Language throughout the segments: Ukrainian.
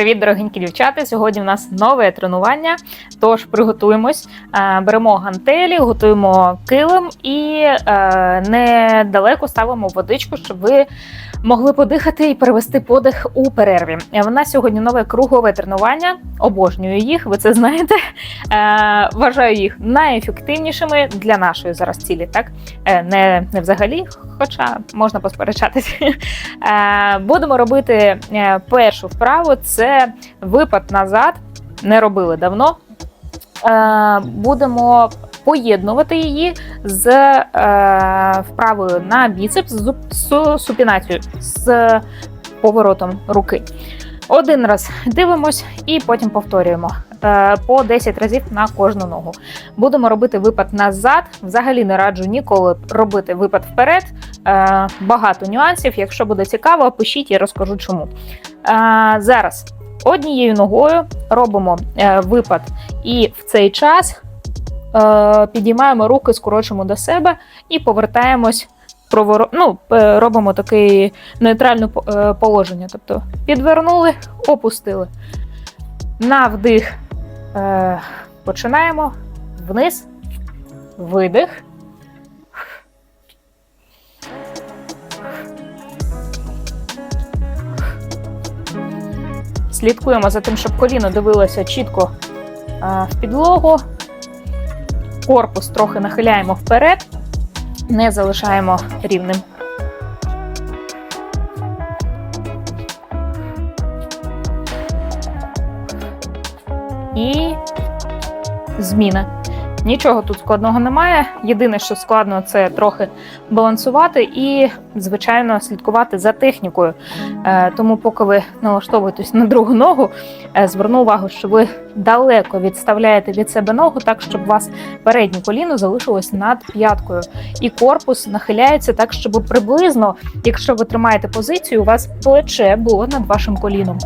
Привіт, дорогенькі дівчата! Сьогодні в нас нове тренування. Тож приготуємось, Е, беремо гантелі, готуємо килим і е, недалеко ставимо водичку, щоб ви могли подихати і перевести подих у перерві. Е, В нас сьогодні нове кругове тренування. Обожнюю їх, ви це знаєте. Вважаю їх найефективнішими для нашої зараз цілі. Так не, не взагалі, хоча можна посперечатися. Будемо робити першу вправу. Це випад назад. Не робили давно. Е, Будемо поєднувати її з е, вправою на біцепс з супінацією, з поворотом руки. Один раз дивимось і потім повторюємо е, по 10 разів на кожну ногу. Будемо робити випад назад. Взагалі не раджу ніколи робити випад вперед. Багато нюансів. Якщо буде цікаво, пишіть, я розкажу чому. Зараз однією ногою робимо е, випад, і в цей час е, підіймаємо руки, скорочуємо до себе і повертаємось. Ну, е, робимо таке нейтральне положення. Тобто підвернули, опустили. На вдих починаємо вниз, видих. Слідкуємо за тим, щоб коліно дивилося чітко в підлогу. Корпус трохи нахиляємо вперед, не залишаємо рівним. І зміна. Нічого тут складного немає. Єдине, що складно, це трохи балансувати і, звичайно, слідкувати за технікою. Е, Тому, поки ви налаштовуєтесь на другу ногу, е, зверну увагу, що ви далеко відставляєте від себе ногу, так щоб у вас переднє коліно залишилось над п'яткою, і корпус нахиляється так, щоб приблизно, якщо ви тримаєте позицію, у вас плече було над вашим коліном.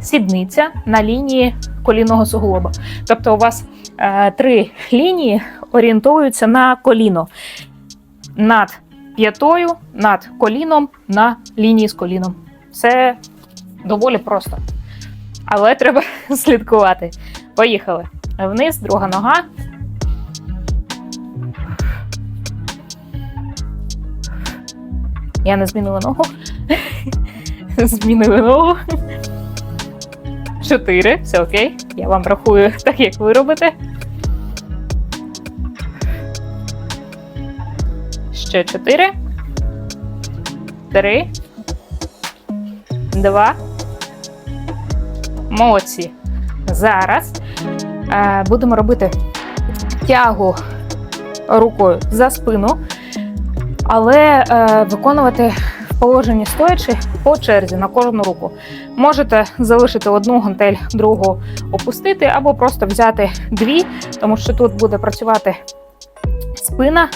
Сідниця на лінії колінного суглоба. Тобто, у вас три лінії орієнтуються на коліно над п'ятою, над коліном, на лінії з коліном. Це доволі просто. Але треба слідкувати. Поїхали. Вниз, друга нога. Я не змінила ногу. Змінили ногу. Чотири. Все окей. Я вам рахую так, як ви робите. Ще чотири. Три. Два. Молодці. Зараз е, будемо робити тягу рукою за спину, але е, виконувати в положенні стоячи по черзі на кожну руку. Можете залишити одну гантель, другу опустити, або просто взяти дві, тому що тут буде працювати спина.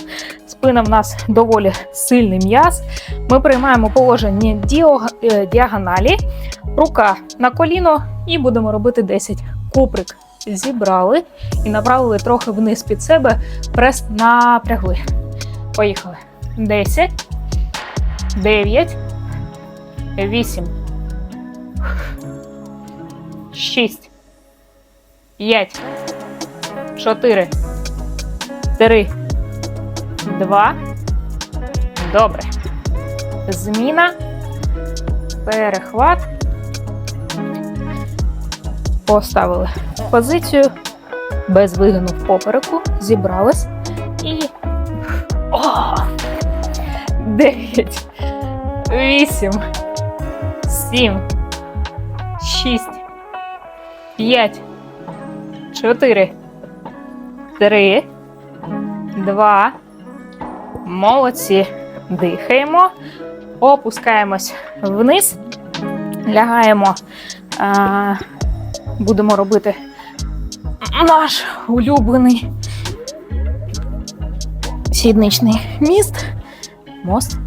Спина в нас доволі сильний м'яз. Ми приймаємо положення е, діагоналі, рука на коліно, і будемо робити 10. Куприк зібрали і направили трохи вниз під себе, прес напрягли. Поїхали. 10, 9, 8, 6, 5, 4, 3, 2. Добре. Зміна. Перехват. Поставили позицію. Без вигину в попереку. Зібрались. І. О! 9, 8, 7, 6, 5, 4, 3, 2. Молодці. Дихаємо. Опускаємось вниз. Лягаємо. Будемо робити наш улюблений сідничний міст. Мост.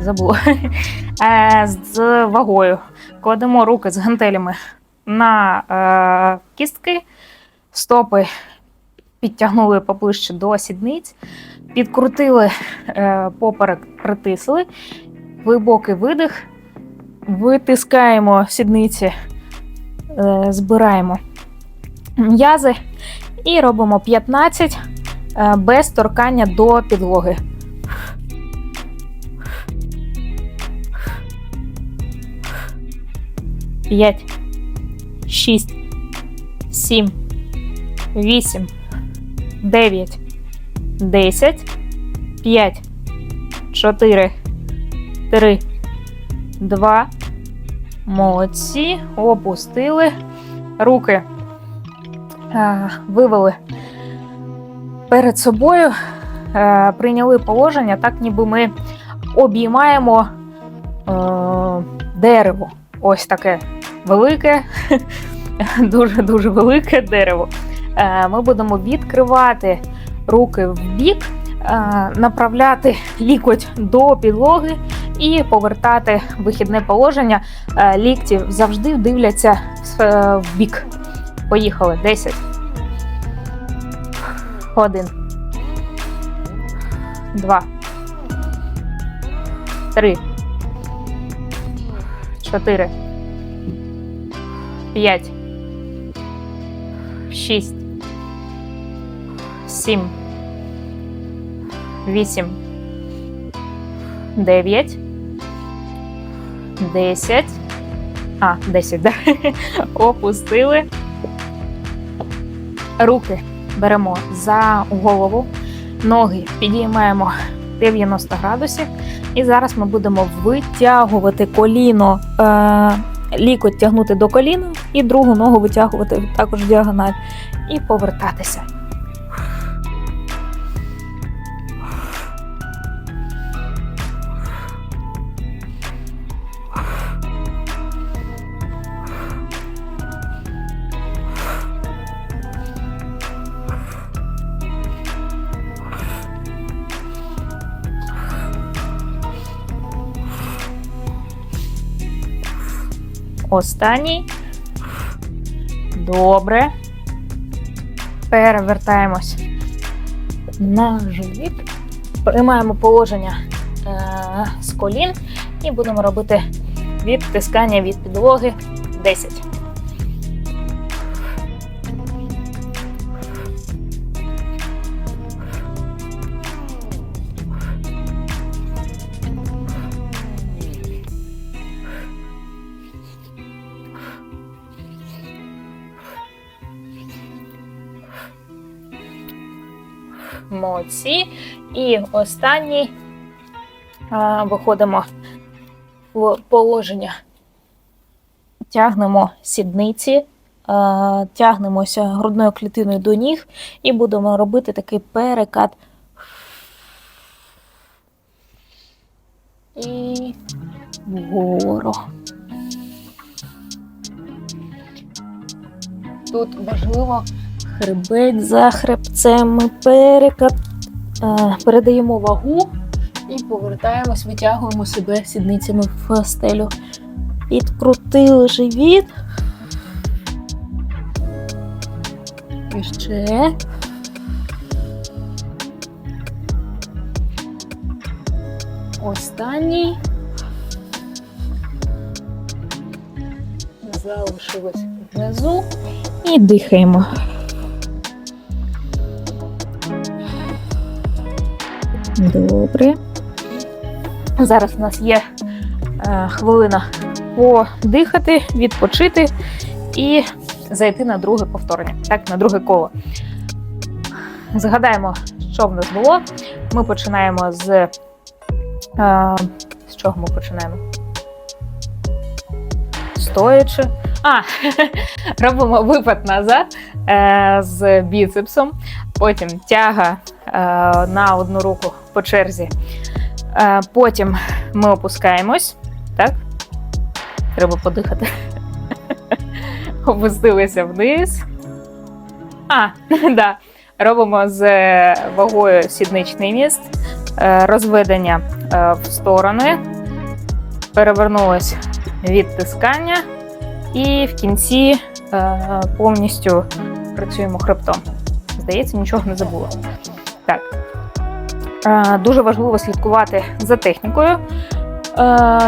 Забула. Е, З вагою. Кладемо руки з гантелями на е, кістки, стопи підтягнули поближче до сідниць, підкрутили е, поперек, притисли, глибокий видих, витискаємо сідниці е, збираємо м'язи і робимо 15 е, без торкання до підлоги. П'ять, шість, сім, вісім, дев'ять, десять, п'ять, чотири, три, два. Молодці. Опустили. Руки вивели перед собою, прийняли положення, так ніби ми обіймаємо дерево. Ось таке велике, дуже-дуже велике дерево. Ми будемо відкривати руки в бік, е, направляти лікоть до підлоги і повертати вихідне положення. Е, Лікті завжди дивляться е, в бік. Поїхали. 10. Один. Два. Три. Чотири. П'ять. Шість. Сім. Вісім. Дев'ять. Десять. А, 10, да. Опустили. Руки беремо за голову, ноги підіймаємо 90 градусів. І зараз ми будемо витягувати коліно, е, лікоть тягнути до коліна, і другу ногу витягувати також в діагональ і повертатися. Останній. Добре. Перевертаємось на живіт. Приймаємо положення е- з колін і будемо робити відтискання від підлоги 10. Останній виходимо в положення. Тягнемо сідниці, тягнемося грудною клітиною до ніг і будемо робити такий перекат. І вгору. Тут важливо хребет за хребцем. Ми перекат, передаємо вагу і повертаємось, витягуємо себе сідницями в стелю. Підкрутили живіт. І ще. Останній. Залишилось внизу і дихаємо. Добре. Зараз у нас є е, хвилина подихати, відпочити і зайти на друге повторення, так, на друге коло. Згадаємо, що в нас було. Ми починаємо з. Е, з чого ми починаємо? Стоячи. А, робимо випад назад е, з біцепсом, потім тяга е, на одну руку по черзі. Е, потім ми опускаємось. Так? Треба подихати. Опустилися вниз. А, да. Робимо з вагою сідничний міст, е, розведення е, в сторони, перевернулось відтискання, і в кінці е, повністю працюємо хребтом. Здається, нічого не забула. Так. Е, Дуже важливо слідкувати за технікою.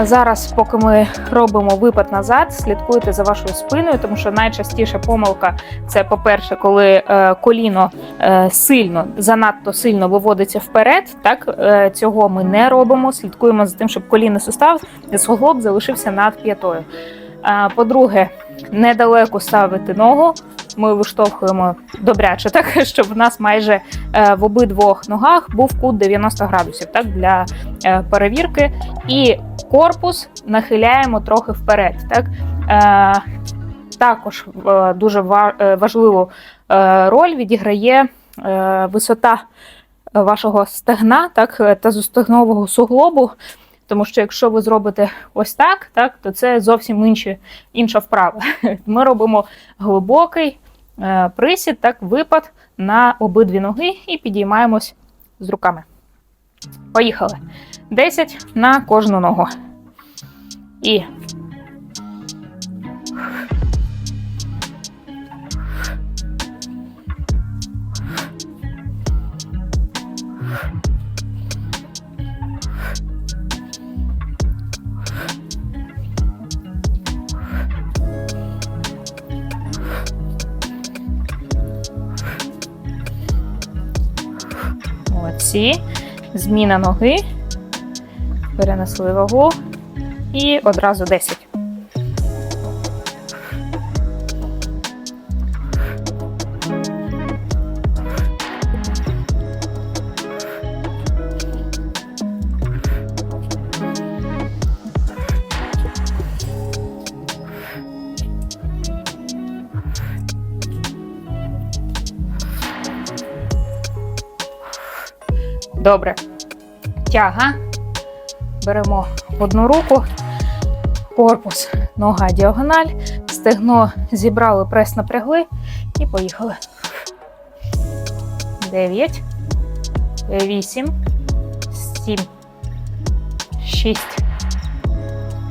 Зараз, поки ми робимо випад назад, слідкуйте за вашою спиною, тому що найчастіша помилка це, по-перше, коли е, коліно е, сильно, занадто сильно виводиться вперед. Так е, цього ми не робимо. Слідкуємо за тим, щоб колінний сустав суглоб залишився над п'ятою. Е, По-друге, недалеко ставити ногу. Ми виштовхуємо добряче, так щоб в нас майже е, в обидвох ногах був кут 90 градусів, так для е, перевірки. І корпус нахиляємо трохи вперед. Так? Е, також дуже важливу роль відіграє висота вашого стегна, так, тазостегнового суглобу. Тому що якщо ви зробите ось так, так то це зовсім інші, інша вправа. Ми робимо глибокий е, присід, так, випад на обидві ноги і підіймаємось з руками. Поїхали. 10 на кожну ногу. І молодці. Зміна ноги. Перенесли вагу. І одразу 10. Добре. Тяга. Беремо одну руку, корпус, нога діагональ, стегно зібрали, прес напрягли і поїхали. 9, 8, 7, 6,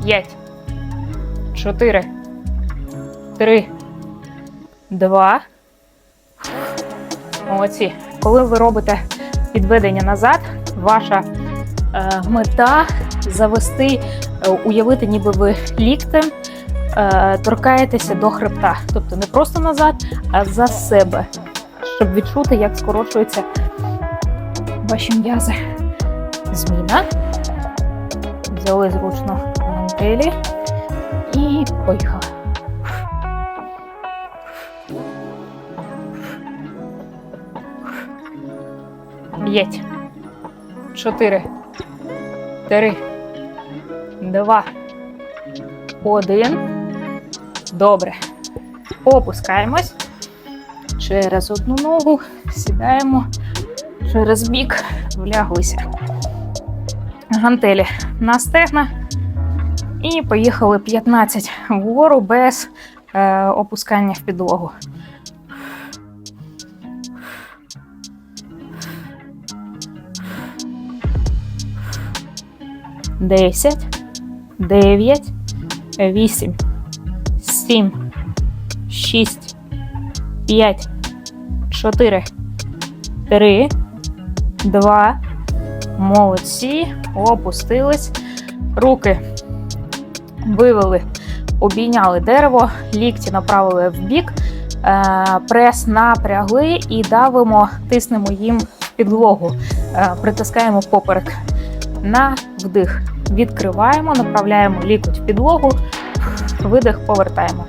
5, 4, 3, 2. Молодці. Коли ви робите підведення назад, ваша е, мета завести, е, уявити, ніби ви ліктем е, торкаєтеся до хребта. Тобто не просто назад, а за себе, щоб відчути, як скорочуються ваші м'язи. Зміна. Взяли зручно гантелі і поїхали. П'ять. Чотири. Три. Два. Один. Добре. Опускаємось. Через одну ногу. Сідаємо. Через бік. Вляглися. Гантелі на стегна. І поїхали 15 вгору без е, опускання в підлогу. Десять, дев'ять, вісім, сім, шість, п'ять, чотири, три, два. Молодці. Опустились. Руки вивели, обійняли дерево, лікті направили в бік, е, прес напрягли і давимо, тиснемо їм підлогу, е, притискаємо поперек. На вдих. Відкриваємо, направляємо лікоть в підлогу, видих, повертаємо.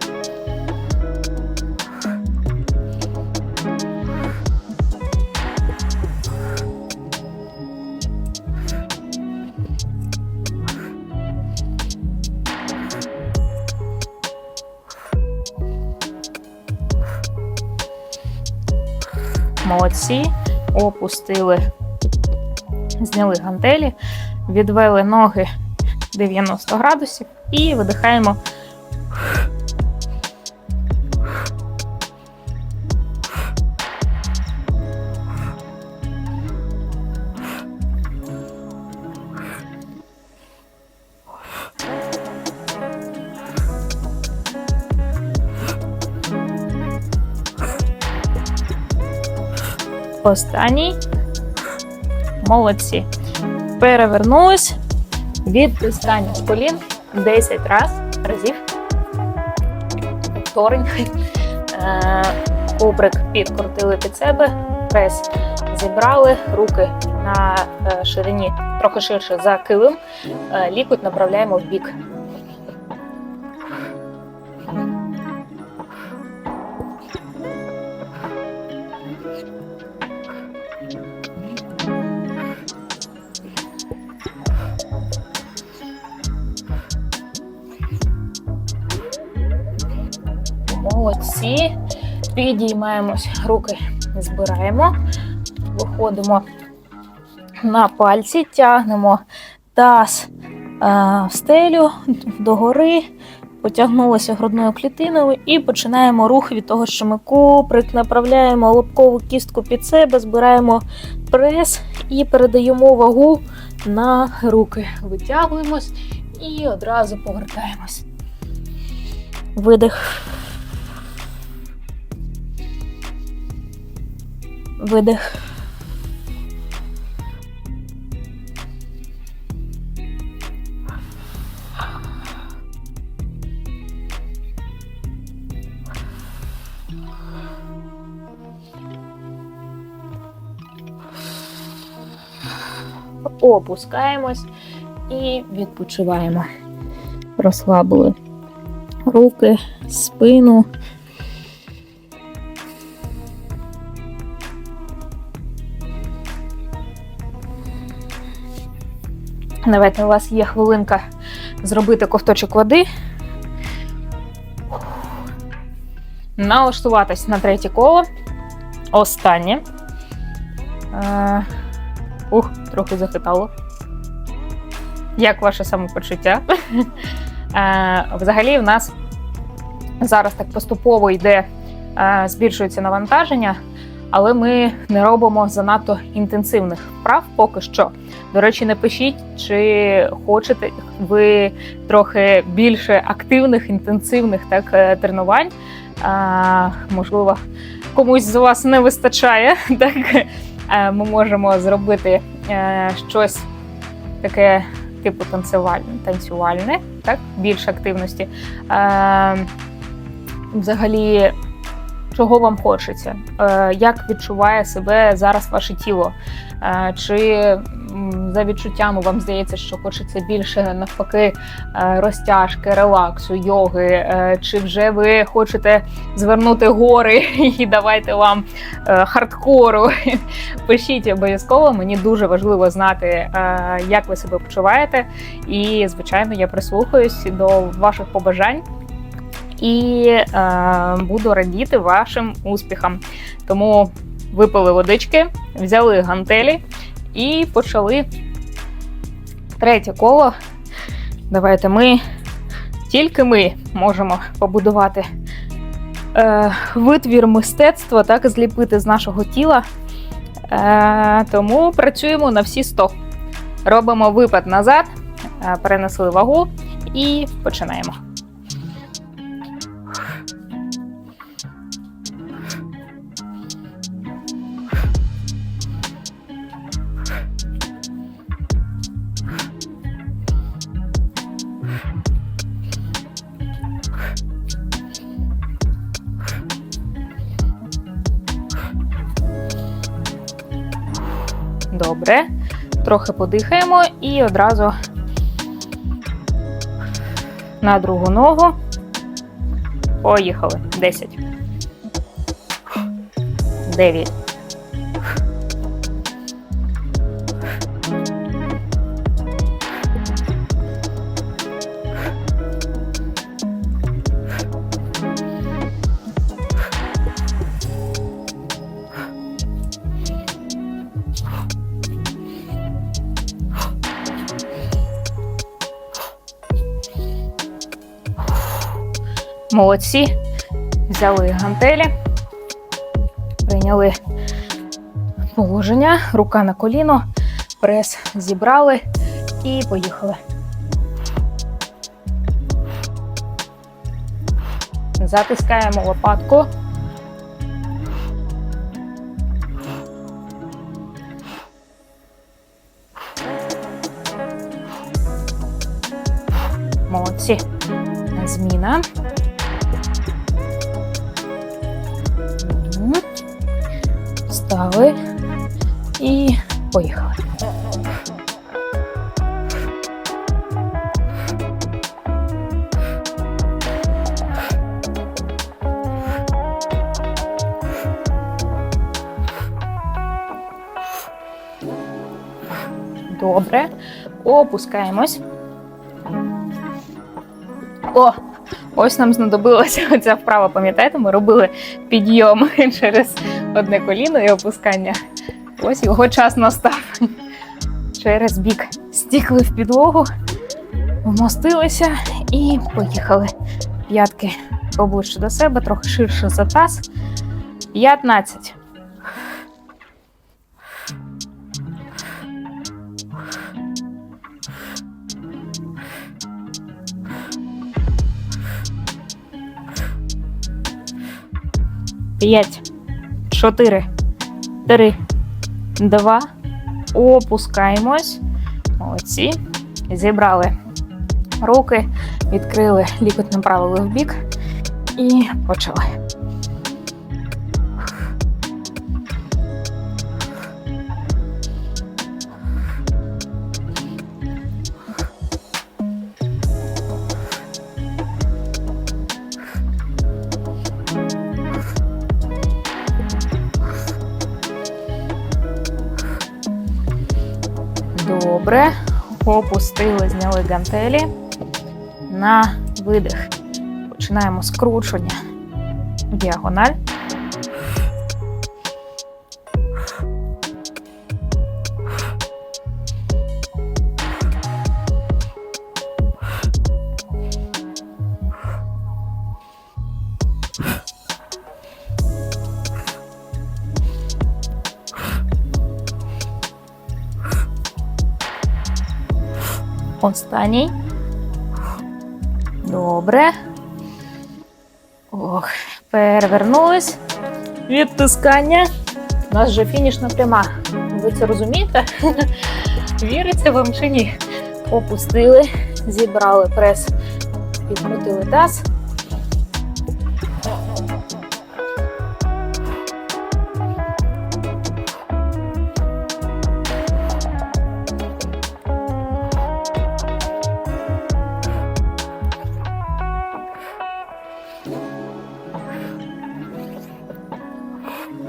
Молодці. Опустили, зняли гантелі, відвели ноги 90 градусів і видихаємо. Останній. Молодці. Перевернулись. Відтискання колін 10 раз, разів. Торень. Е, Кубрик підкрутили під себе, прес зібрали, руки на е, ширині трохи ширше за килим, лікуть лікоть направляємо в бік. Молодці. Підіймаємось, руки збираємо, виходимо на пальці, тягнемо таз е, в стелю догори, потягнулися грудною клітиною і починаємо рух від того, що ми куприк, направляємо лобкову кістку під себе, збираємо прес і передаємо вагу на руки. Витягуємось і одразу повертаємось. Видих. Видих. Опускаємось і відпочиваємо. Розслабили руки, спину. Давайте у вас є хвилинка зробити ковточок води. Налаштуватись на третє коло. Останнє. Е, Ух, трохи захитало. Як ваше самопочуття? Е, Взагалі, в нас зараз так поступово йде, е, збільшується навантаження, але ми не робимо занадто інтенсивних вправ поки що. До речі, напишіть, чи хочете ви трохи більше активних, інтенсивних так, е, тренувань. А, можливо, комусь з вас не вистачає. Так? Е, Ми можемо зробити е, щось таке, типу танцювальне, танцювальне, так? більше активності. Е, Взагалі, чого вам хочеться? Як відчуває себе зараз ваше тіло? Чи за відчуттями вам здається, що хочеться більше навпаки е, розтяжки, релаксу, йоги? Е, Чи вже ви хочете звернути гори і давайте вам е, хардкору? Пишіть обов'язково. Мені дуже важливо знати, як ви себе почуваєте. І, звичайно, я прислухаюсь до ваших побажань і е, буду радіти вашим успіхам. Тому випили водички, взяли гантелі і почали третє коло. Давайте ми, тільки ми можемо побудувати е, витвір мистецтва, так зліпити з нашого тіла. Е, тому працюємо на всі 100. Робимо випад назад, е, перенесли вагу і починаємо. Добре. Трохи подихаємо і одразу на другу ногу. Поїхали. 10. 9. Молодці. Взяли гантелі, прийняли положення, рука на коліно, прес зібрали і поїхали. Затискаємо лопатку. Молодці. Зміна. Встали і поїхали. Добре. Опускаємось. О, ось нам знадобилася ця вправа. Пам'ятаєте, ми робили підйом через одне коліно і опускання. Ось його час настав. Через бік стікли в підлогу, вмостилися і поїхали. П'ятки поближче до себе, трохи ширше за таз. 15. П'ять, чотири, три, два. Опускаємось. Молодці. Зібрали руки, відкрили, лікоть направили в бік і почали. Опустили, зняли гантелі. На видих. Починаємо скручування в діагональ. Останній. Добре. Ох, перевернулись. Відтискання. У нас вже фінішна пряма. Ви це розумієте? Віриться вам чи ні? Опустили, зібрали прес, підкрутили таз.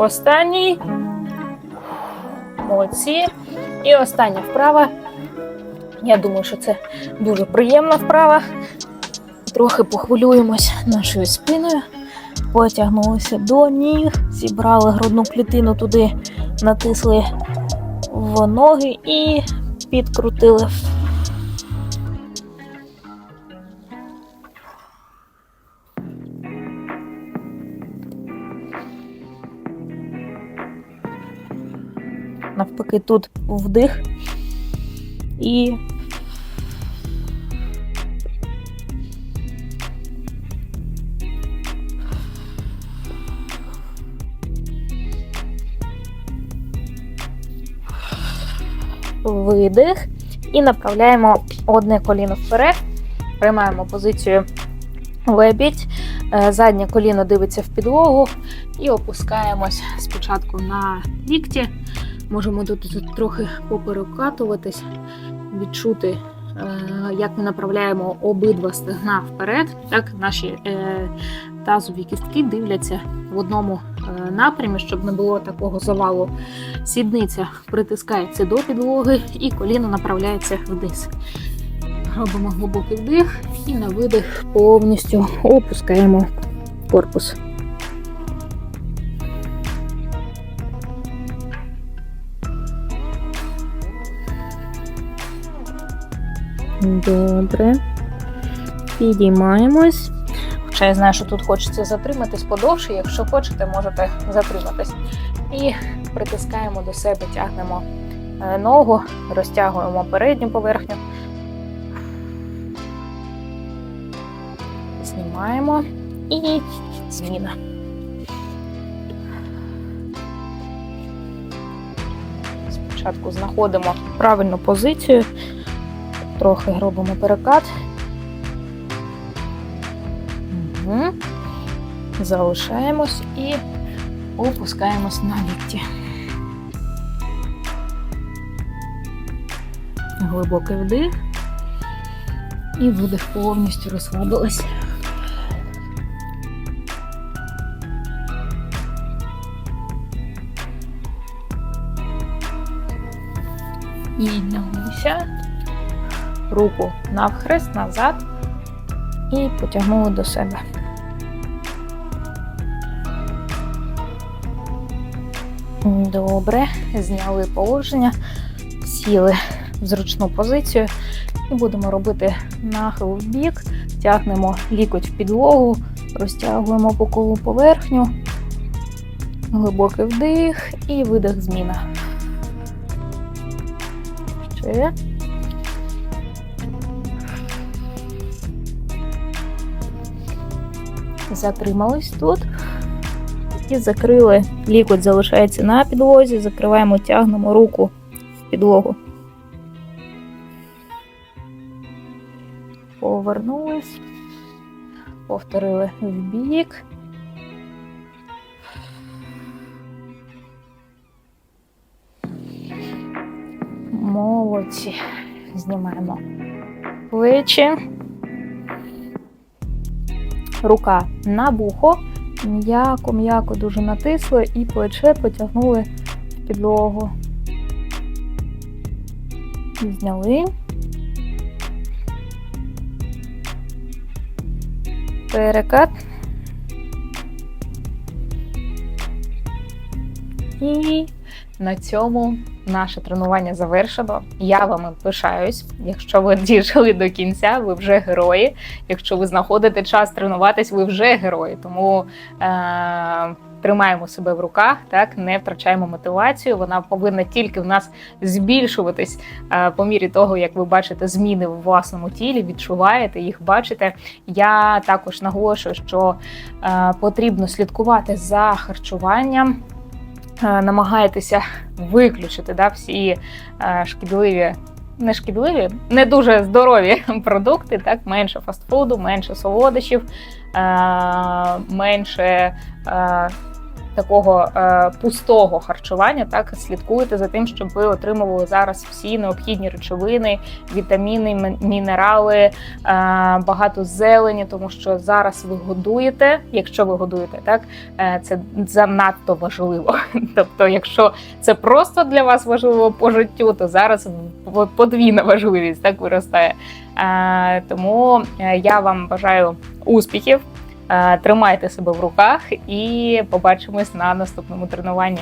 Останній. Молодці. І остання вправа. Я думаю, що це дуже приємна вправа. Трохи похвилюємось нашою спиною. Потягнулися до ніг, зібрали грудну клітину туди, натисли в ноги і підкрутили. Навпаки, тут вдих і видих. І направляємо одне коліно вперед, приймаємо позицію лебідь, Е, заднє коліно дивиться в підлогу і опускаємось спочатку на лікті. Можемо тут, трохи поперекатуватись, відчути, е, як ми направляємо обидва стегна вперед. Так, наші е, тазові кістки дивляться в одному е, напрямі, щоб не було такого завалу. Сідниця притискається до підлоги і коліно направляється вниз. Робимо глибокий вдих і на видих повністю опускаємо корпус. Добре. Підіймаємось. Хоча я знаю, що тут хочеться затриматись подовше. Якщо хочете, можете затриматись. І притискаємо до себе, тягнемо е, ногу, розтягуємо передню поверхню. Знімаємо і зміна. Спочатку знаходимо правильну позицію, трохи робимо перекат Угу. Залишаємось і опускаємось на лікті. Глибокий вдих. І видих повністю розслабилась. Піднялися. Руку навхрест назад і потягнули до себе. Добре, зняли положення, сіли в зручну позицію і будемо робити нахил в бік, тягнемо лікоть в підлогу, розтягуємо бокову поверхню, глибокий вдих і видих зміна. Ще. Затримались тут. І закрили. Лікоть залишається на підлозі. Закриваємо, тягнемо руку в підлогу. Повернулись. Повторили в бік. Молодці. Знімаємо плечі. Рука на вухо. М'яко, м'яко дуже натисли і плече потягнули в підлогу. І Зняли. Перекат. І на цьому наше тренування завершено. Я вами пишаюсь. Якщо ви діжили до кінця, ви вже герої. Якщо ви знаходите час тренуватись, ви вже герої. Тому е- тримаємо себе в руках, так не втрачаємо мотивацію. Вона повинна тільки в нас збільшуватись е- по мірі того, як ви бачите зміни в власному тілі, відчуваєте їх, бачите. Я також наголошую, що е- потрібно слідкувати за харчуванням. Е, намагаєтеся виключити да, всі е, шкідливі, не шкідливі, не дуже здорові продукти, так, менше фастфуду, менше солодощів, е, менше такого е, пустого харчування. Так, слідкуйте за тим, щоб ви отримували зараз всі необхідні речовини, вітаміни, мінерали, е, багато зелені, тому що зараз ви годуєте, якщо ви годуєте, так е, це занадто важливо. Тобто, якщо це просто для вас важливо по життю, то зараз подвійна важливість так виростає. Е, Тому е, я вам бажаю успіхів. Е, Тримайте себе в руках і побачимось на наступному тренуванні.